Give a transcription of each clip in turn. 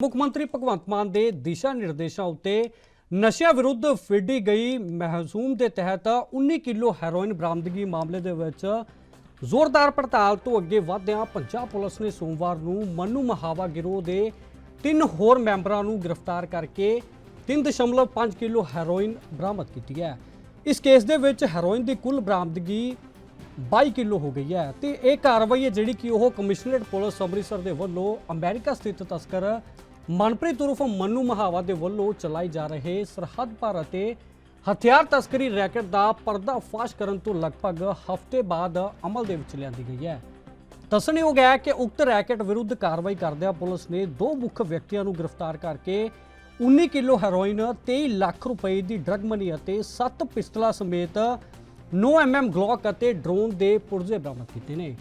ਮੁੱਖ ਮੰਤਰੀ ਭਗਵੰਤ ਮਾਨ ਦੇ ਦਿਸ਼ਾ ਨਿਰਦੇਸ਼ਾਂ ਉੱਤੇ ਨਸ਼ਿਆਂ ਵਿਰੁੱਧ ਫੇਡੀ ਗਈ ਮਹਿਸੂਮ ਦੇ ਤਹਿਤ 19 ਕਿਲੋ ਹੈਰੋਇਨ ਬਰਾਮਦਗੀ ਮਾਮਲੇ ਦੇ ਵਿੱਚ ਜ਼ੋਰਦਾਰ ਪੜਤਾਲ ਤੋਂ ਅੱਗੇ ਵਧਦਿਆਂ ਪੰਜਾਬ ਪੁਲਿਸ ਨੇ ਸੋਮਵਾਰ ਨੂੰ ਮਨੂ ਮਹਾਵਾ ਗਿਰੋਹ ਦੇ ਤਿੰਨ ਹੋਰ ਮੈਂਬਰਾਂ ਨੂੰ ਗ੍ਰਿਫਤਾਰ ਕਰਕੇ 3.5 ਕਿਲੋ ਹੈਰੋਇਨ ਬਰਾਮਦ ਕੀਤੀ ਹੈ। ਇਸ ਕੇਸ ਦੇ ਵਿੱਚ ਹੈਰੋਇਨ ਦੀ ਕੁੱਲ ਬਰਾਮਦਗੀ 22 ਕਿਲੋ ਹੋ ਗਈ ਹੈ ਤੇ ਇਹ ਕਾਰਵਾਈ ਹੈ ਜਿਹੜੀ ਕਿ ਉਹ ਕਮਿਸ਼ਨਰੇਟ ਪੁਲਿਸ ਅੰਮ੍ਰਿਤਸਰ ਦੇ ਵੱਲੋਂ ਅਮਰੀਕਾ ਸਥਿਤ ਤਸਕਰ ਮਨਪ੍ਰੀਤ ਉਰਫ ਮੰਨੂ ਮਹਾਵਾ ਦੇ ਵੱਲੋਂ ਚਲਾਈ ਜਾ ਰਹੇ ਸਰਹੱਦ ਪਾਰ ਅਤੇ ਹਥਿਆਰ ਤਸਕਰੀ ਰੈਕਟ ਦਾ ਪਰਦਾਫਾਸ਼ ਕਰਨ ਤੋਂ ਲਗਭਗ ਹਫ਼ਤੇ ਬਾਅਦ ਅਮਲ ਦੇ ਵਿੱਚ ਲਿਆਂਦੀ ਗਈ ਹੈ। ਦੱਸਣਯੋਗ ਹੈ ਕਿ ਉਕਤ ਰੈਕਟ ਵਿਰੁੱਧ ਕਾਰਵਾਈ ਕਰਦਿਆਂ ਪੁਲਿਸ ਨੇ ਦੋ ਮੁੱਖ ਵਿਅਕਤੀਆਂ ਨੂੰ ਗ੍ਰਿਫਤਾਰ ਕਰਕੇ 19 ਕਿਲੋ ਹੈਰੋਇਨ 23 ਲੱਖ ਰੁਪਏ ਦੀ ਡਰਗ ਮਨੀ ਅਤੇ 7 ਪਿਸਤਲਾਂ ਸਮੇਤ 9 ਐਮਐਮ ਗਲੋਕ ਅਤੇ ਡਰੋਨ ਦੇ ਪੁਰਜ਼ੇ ਬਰਾਮਦ ਕੀਤੇ ਨੇ।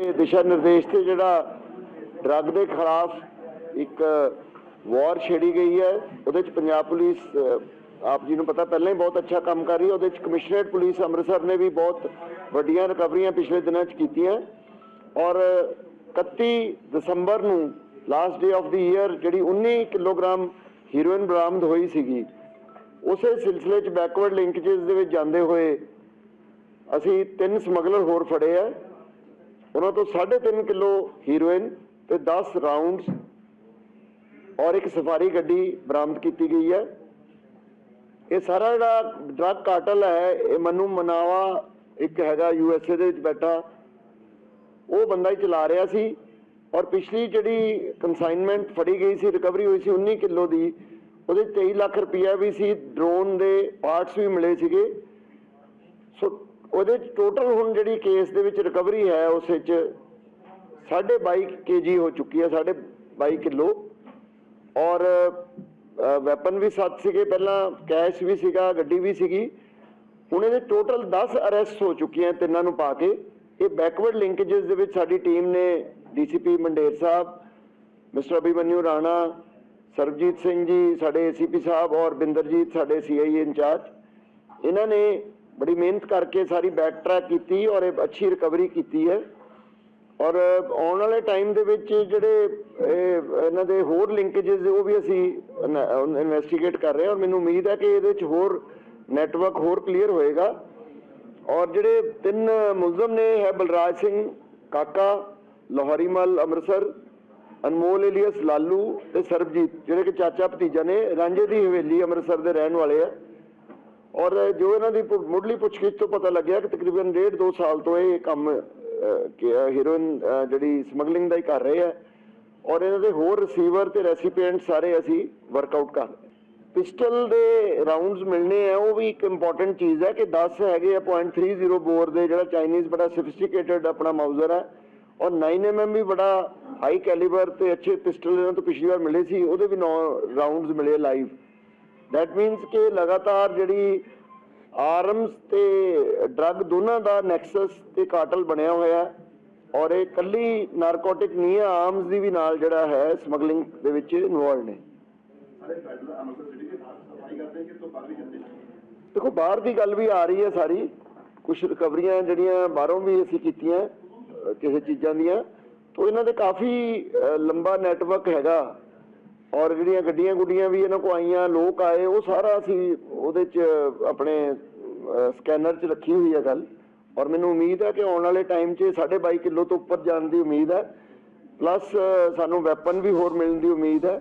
ਦਿਸ਼ਾ ਨਿਰਦੇਸ਼ ਤੇ ਜਿਹੜਾ ਡਰੱਗ ਦੇ ਖਿਲਾਫ ਇੱਕ ਵਾਰ ਛੇੜੀ ਗਈ ਹੈ, ਉਹਦੇ ਚ ਪੰਜਾਬ ਪੁਲਿਸ ਆਪ ਜੀ ਨੂੰ ਪਤਾ ਪਹਿਲਾਂ ਹੀ ਬਹੁਤ ਅੱਛਾ ਕੰਮ ਕਰ ਰਹੀ ਹੈ, ਉਹਦੇ ਚ ਕਮਿਸ਼ਨਰੇਟ ਪੁਲਿਸ ਅੰਮ੍ਰਿਤਸਰ ਨੇ ਵੀ ਬਹੁਤ ਵੱਡੀਆਂ ਰਿਕਵਰੀਆਂ ਪਿਛਲੇ ਦਿਨਾਂ ਚ ਕੀਤੀਆਂ। ਔਰ 31 ਦਸੰਬਰ ਨੂੰ last day of the year ਜਿਹੜੀ 19 ਕਿਲੋਗ੍ਰਾਮ ਹੀਰੋਇਨ ਬਰਾਮਦ ਹੋਈ ਸੀਗੀ, ਉਸੇ ਸਿਲਸਿਲੇ ਚ ਬੈਕਵਰਡ ਲਿੰਕੇजेस ਦੇ ਵਿੱਚ ਜਾਂਦੇ ਹੋਏ ਅਸੀਂ ਤਿੰਨ ਸਮਗਲਰ ਹੋਰ ਫੜੇ ਆ ਉਹਨਾਂ ਤੋਂ 3.5 ਕਿਲੋ ਹੀਰੋਇਨ ਤੇ 10 ਰਾਉਂਡਸ ਔਰ ਇੱਕ ਸਫਾਰੀ ਗੱਡੀ ਬਰਾਮਦ ਕੀਤੀ ਗਈ ਹੈ। ਇਹ ਸਾਰਾ ਜਿਹੜਾ ਡਰੱਗ ਕਾਰਟਲ ਹੈ, ਇਹ ਮਨੂ ਮਨਾਵਾ ਇੱਕ ਹੈਗਾ ਯੂ ਐਸ ਏ ਦੇ ਵਿੱਚ ਬੈਠਾ। ਉਹ ਬੰਦਾ ਹੀ ਚਲਾ ਰਿਹਾ ਸੀ ਔਰ ਪਿਛਲੀ ਜਿਹੜੀ ਕਨਸਾਈਨਮੈਂਟ ਫੜੀ ਗਈ ਸੀ ਰਿਕਵਰੀ ਹੋਈ ਸੀ 19 ਕਿਲੋ ਦੀ, ਉਹਦੇ 'ਚ 23 ਲੱਖ ਰੁਪਈਆ ਵੀ ਸੀ ਡਰੋਨ ਦੇ ਪਾਰਟਸ ਵੀ ਮਿਲੇ ਸੀਗੇ। ਸੋ ਉਹਦੇ ਚ ਟੋਟਲ ਹੁਣ ਜਿਹੜੀ ਕੇਸ ਦੇ ਵਿੱਚ ਰਿਕਵਰੀ ਹੈ, ਉਸ ਵਿੱਚ 22.5 ਕੇਜੀ ਹੋ ਚੁੱਕੀ ਹੈ 22 ਕਿਲੋ। ਔਰ ਵੈਪਨ ਵੀ ਸੱਤ ਸੀਗੇ, ਪਹਿਲਾਂ ਕੈਸ਼ ਵੀ ਸੀਗਾ, ਗੱਡੀ ਵੀ ਸੀਗੀ। ਹੁਣ ਇਹਦੇ ਟੋਟਲ 10 ਅਰੈਸਟ ਹੋ ਚੁੱਕੀਆਂ ਤਿੰਨਾਂ ਨੂੰ ਪਾ ਕੇ। ਇਹ ਬੈਕਵਰਡ ਲਿੰਕੇजेस ਦੇ ਵਿੱਚ ਸਾਡੀ ਟੀਮ ਨੇ ਡੀਸੀਪੀ ਮੰਡੇਰ ਸਾਹਿਬ, ਮਿਸਟਰ ਅਭਿਮਨਿਊ ਰਾਣਾ, ਸਰਬਜੀਤ ਸਿੰਘ ਜੀ, ਸਾਡੇ ਏਸੀਪੀ ਸਾਹਿਬ ਔਰ ਬਿੰਦਰਜੀਤ, ਸਾਡੇ ਸੀਆਈਏ ਇੰਚਾਰਜ ਇਹਨਾਂ ਨੇ ਬੜੀ ਮਿਹਨਤ ਕਰਕੇ ਸਾਰੀ ਬੈਕ ਟਰੈਕ ਕੀਤੀ ਔਰ ਇਹ ਅੱਛੀ ਰਿਕਵਰੀ ਕੀਤੀ ਹੈ। ਔਰ ਆਉਣ ਵਾਲੇ ਟਾਈਮ ਦੇ ਵਿੱਚ ਜਿਹੜੇ ਇਹ ਇਹਨਾਂ ਦੇ ਹੋਰ ਲਿੰਕੇजेस ਉਹ ਵੀ ਅਸੀਂ ਇਨਵੈਸਟੀਗੇਟ ਕਰ ਰਹੇ ਹਾਂ। ਔਰ ਮੈਨੂੰ ਉਮੀਦ ਹੈ ਕਿ ਇਹਦੇ ਵਿੱਚ ਹੋਰ ਨੈਟਵਰਕ ਹੋਰ ਕਲੀਅਰ ਹੋਏਗਾ। ਔਰ ਜਿਹੜੇ ਤਿੰਨ ਮੁਲਜ਼ਮ ਨੇ ਹੈ ਬਲਰਾਜ ਸਿੰਘ, ਕਾਕਾ, ਲਾਹੌਰੀ ਮਲ, ਅੰਮ੍ਰਿਤਸਰ, ਅਨਮੋਲ ਏਲੀਅਸ, ਲਾਲੂ ਤੇ ਸਰਬਜੀਤ, ਜਿਹੜੇ ਕਿ ਚਾਚਾ ਭਤੀਜਾ ਨੇ, ਰਾਂਝੇ ਦੀ ਹਵੇਲੀ ਅੰਮ੍ਰਿਤਸਰ ਦੇ ਰਹਿਣ ਵਾਲੇ ਆ। ਔਰ ਜੋ ਇਹਨਾਂ ਦੀ ਮੁੱਢਲੀ ਪੁੱਛਗਿੱਛ ਤੋਂ ਪਤਾ ਲੱਗਿਆ ਕਿ ਤਕਰੀਬਨ ਡੇਢ ਦੋ ਸਾਲ ਤੋਂ ਇਹ ਕੰਮ ਹੀਰੋਇਨ ਜਿਹੜੀ ਸਮਗਲਿੰਗ ਦਾ ਹੀ ਕਰ ਰਹੇ ਆ। ਔਰ ਇਹਨਾਂ ਦੇ ਹੋਰ ਰਿਸੀਵਰ ਤੇ ਰੈਸੀਪੀਐਂਟ ਸਾਰੇ ਅਸੀਂ ਵਰਕਆਊਟ ਕਰ ਰਹੇ ਪਿਸਟਲ ਦੇ ਰਾਉਂਡਸ ਮਿਲਨੇ ਆ, ਉਹ ਵੀ ਇੱਕ ਇੰਪੋਰਟੈਂਟ ਚੀਜ਼ ਹੈ ਕਿ 10 ਹੈਗੇ ਆ .30 ਬੋਰ ਦੇ, ਜਿਹੜਾ ਚਾਈਨੀਜ਼ ਬੜਾ ਸੋਫਿਸਟੀਕੇਟਡ ਆਪਣਾ ਮਾਊਜ਼ਰ ਹੈ ਔਰ 9mm ਵੀ ਬੜਾ ਹਾਈ ਕੈਲੀਬਰ ਤੇ ਅੱਛੇ ਪਿਸਟਲ ਇਹਨਾਂ ਤੋਂ ਪਿਛਲੀ ਵਾਰ ਮਿਲੇ ਸੀ, ਉਹਦੇ ਵੀ 9 ਰਾਉਂਡਸ ਮਿਲੇ ਲਾਈਵ ਦੈਟ ਮੀਨਸ ਕਿ ਲਗਾਤਾਰ ਜਿਹੜੀ ਆਰਮਸ ਤੇ ਡਰੱਗ ਦੋਨਾਂ ਦਾ ਨੈਕਸਸ ਤੇ ਕਾਟਲ ਬਣਿਆ ਹੋਇਆ ਹੈ ਔਰ ਇਹ ਕੱਲੀ ਨਾਰਕੋਟਿਕ ਨਹੀਂ ਹੈ ਆਰਮਸ ਦੀ ਵੀ ਨਾਲ ਜਿਹੜਾ ਹੈ ਸਮਗਲਿੰਗ ਦੇ ਵਿੱਚ ਇਨਵੋਲਡ ਨੇ। ਦੇਖੋ ਬਾਹਰ ਦੀ ਗੱਲ ਵੀ ਆ ਰਹੀ ਹੈ ਸਾਰੀ। ਕੁਝ ਰਿਕਵਰੀਆਂ ਜਿਹੜੀਆਂ ਬਾਹਰੋਂ ਵੀ ਅਸੀਂ ਕੀਤੀਆਂ ਕਿਸੇ ਚੀਜ਼ਾਂ ਦੀਆਂ ਤੋਂ ਇਹਨਾਂ ਦੇ ਕਾਫੀ ਲੰਬਾ ਨੈਟਵਰਕ ਹੈਗਾ। ਔਰ ਜਿਹੜੀਆਂ ਗੱਡੀਆਂ ਗੁੱਡੀਆਂ ਵੀ ਇਹਨਾਂ ਕੋ ਆਈਆਂ, ਲੋਕ ਆਏ, ਉਹ ਸਾਰਾ ਅਸੀਂ ਉਹਦੇ ਚ ਆਪਣੇ ਸਕੈਨਰ ਚ ਰੱਖੀ ਹੋਈ ਹੈ ਗੱਲ। ਔਰ ਮੈਨੂੰ ਉਮੀਦ ਹੈ ਕਿ ਆਉਣ ਵਾਲੇ ਟਾਈਮ 'ਚ 22.5 ਕਿਲੋ ਤੋਂ ਉੱਪਰ ਜਾਣ ਦੀ ਉਮੀਦ ਹੈ ਪਲੱਸ ਸਾਨੂੰ ਵੈਪਨ ਵੀ ਹੋਰ ਮਿਲਣ ਦੀ ਉਮੀਦ ਹੈ